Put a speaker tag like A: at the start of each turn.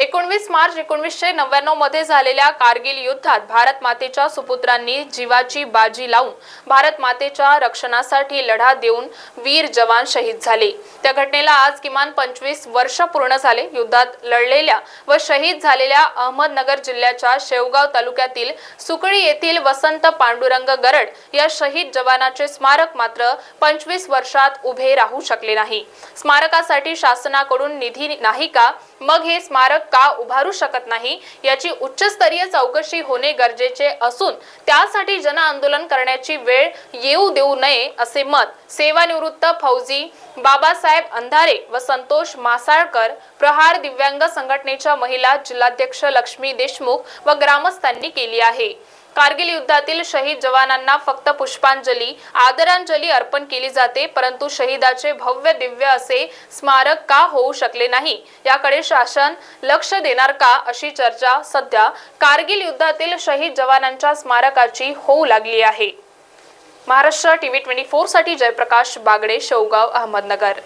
A: एकोणवीस मार्च एकोणवीसशे नव्याण्णवमध्ये झालेल्या कारगिल युद्धात भारत मातेच्या सुपुत्रांनी जीवाची बाजी लावून भारत मातेच्या रक्षणासाठी लढा देऊन वीर जवान शहीद झाले. त्या घटनेला आज किमान पंचवीस वर्ष पूर्ण झाले. युद्धात लढलेल्या व शहीद झालेल्या अहमदनगर जिल्ह्याच्या शेवगाव तालुक्यातील सुकळी येथील वसंत पांडुरंग गरड या शहीद जवानाचे स्मारक मात्र पंचवीस वर्षात उभे राहू शकले नाही. स्मारकासाठी शासनाकडून निधी नाही का? मग हे स्मारक का उभारू शकत नाही याची उच्चस्तरीय चौकशी होणे गरजेचे असून त्यासाठी जन आंदोलन करण्याची वेळ येऊ देऊ नये असे मत सेवानिवृत्त फौजी बाबासाहेब अंधारे व संतोष मासाळकर प्रहार दिव्यांग संघटनेच्या महिला जिल्हाध्यक्ष लक्ष्मी देशमुख व ग्रामस्थांनी केली आहे. कारगिल युद्धातील शहीद जवानांना फक्त पुष्पांजली आदरांजली अर्पण केली जाते परंतु शहीदाचे भव्य दिव्य असे स्मारक का होऊ शकले नाही? याकडे शासन लक्ष देणार का? अशी चर्चा सध्या कारगिल युद्धातील शहीद जवानांच्या स्मारकाची होऊ लागली आहे. महाराष्ट्र टीव्ही ट्वेंटी फोरसाठी जयप्रकाश बागडे शेवगाव अहमदनगर.